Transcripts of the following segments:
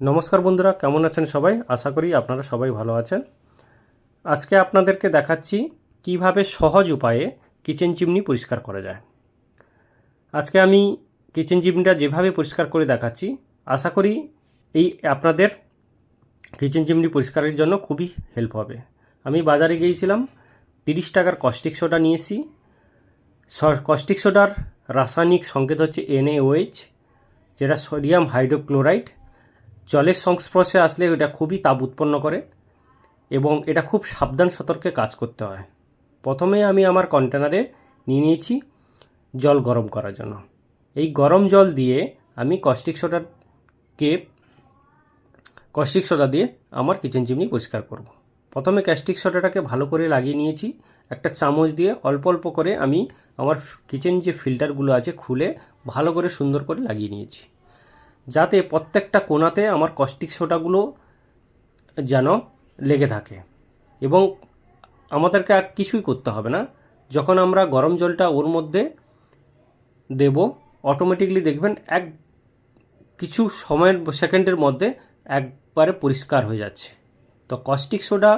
নমস্কার বন্ধুরা, কেমন আছেন সবাই? আশা করি আপনারা সবাই ভালো আছেন। আজকে আপনাদেরকে দেখাচ্ছি কীভাবে সহজ উপায়ে কিচেন চিমনি পরিষ্কার করা যায়। আজকে আমি কিচেন চিমনিটা যেভাবে পরিষ্কার করে দেখাচ্ছি, আশা করি এই আপনাদের কিচেন চিমনি পরিষ্কারের জন্য খুবই হেল্প হবে। আমি বাজারে গিয়েছিলাম, তিরিশ টাকার কস্টিক সোডা নিয়েছি। কস্টিক সোডার রাসায়নিক সংকেত হচ্ছে এনএওএইচ যেটা সোডিয়াম হাইড্রোক্লোরাইড জলের সংস্পর্শে আসলে এটা খুবই তাপ উৎপন্ন করে এবং এটা খুব সাবধান সতর্কে কাজ করতে হয়। প্রথমে আমি আমার কন্টেনারে নিয়ে নিয়েছি জল গরম করার জন্য। এই গরম জল দিয়ে আমি কস্টিক সোডাকে, কস্টিক সোডা দিয়ে আমার কিচেন চিমনি পরিষ্কার করব। প্রথমে ক্যাস্টিক সোডাটাকে ভালো করে লাগিয়ে নিয়েছি। একটা চামচ দিয়ে অল্প অল্প করে আমি আমার কিচেন যে ফিল্টারগুলো আছে খুলে ভালো করে সুন্দর করে লাগিয়ে নিয়েছি। যাতে প্রত্যেকটা কোণাতে আমার কস্টিক সোডাগুলো যেন লেগে থাকে। এবং আমাদেরকে আর কিছুই করতে হবে না। যখন আমরা গরম জলটা ওর মধ্যে দেব অটোমেটিকলি দেখবেন এক কিছু সময়ের, সেকেন্ডের মধ্যে একবারে পরিষ্কার হয়ে যাচ্ছে। তো কস্টিক সোডা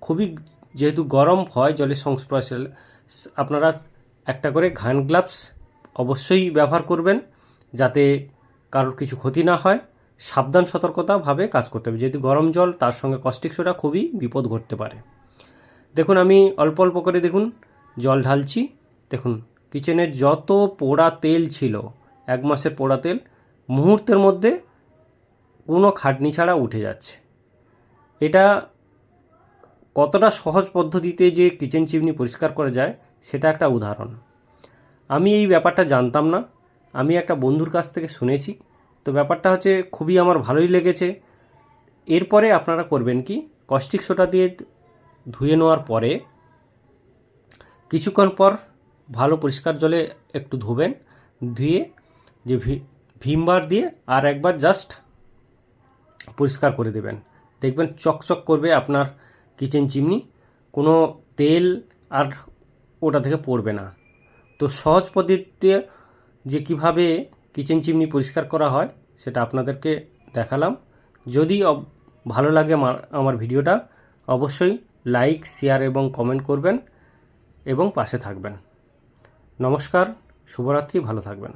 খুবই যেহেতু গরম হয় জলের সংস্পর্শে, আপনারা একটা করে ঘান গ্লাভস অবশ্যই ব্যবহার করবেন যাতে কারোর কিছু ক্ষতি না হয়, সাবধান সতর্কতাভাবে কাজ করতে হবে। যেহেতু গরম জল, তার সঙ্গে কস্টিক সোডা খুবই বিপদ ঘটতে পারে। দেখুন, আমি অল্প অল্প করে দেখুন, জল ঢালছি। দেখুন কিচেনের যত পোড়া তেল ছিল, এক মাসের পোড়া তেল, মুহূর্তের মধ্যে কোনো খাটনি ছাড়া উঠে যাচ্ছে। এটা কতটা সহজ পদ্ধতিতে যে কিচেন চিমনি পরিষ্কার করা যায়, সেটা একটা উদাহরণ। আমি এই ব্যাপারটা জানতাম না। আমি একটা বন্ধুর কাছ থেকে শুনেছি। তো ব্যাপারটা হচ্ছে খুবই আমার ভালোই লেগেছে। এরপরে আপনারা করবেন কি কস্টিক সোটা দিয়ে ধুয়ে নেওয়ার পরে কিছুক্ষণ পর ভালো পরিষ্কার জলে একটু ধুবেন। ধুয়ে যে ভিমবার দিয়ে আর একবার জাস্ট পরিষ্কার করে দেবেন। দেখবেন চকচক করবে আপনার কিচেন চিমনি। কোনো তেল আর ওটা থেকে পড়বে না। তো সহজ পদ্ধতিতে যে কীভাবে কিচেন চিমনি পরিষ্কার করা হয় সেটা আপনাদেরকে দেখালাম। যদি ভালো লাগে আমার ভিডিওটা, অবশ্যই লাইক, শেয়ার এবং কমেন্ট করবেন এবং পাশে থাকবেন। নমস্কার, শুভরাত্রি, ভালো থাকবেন।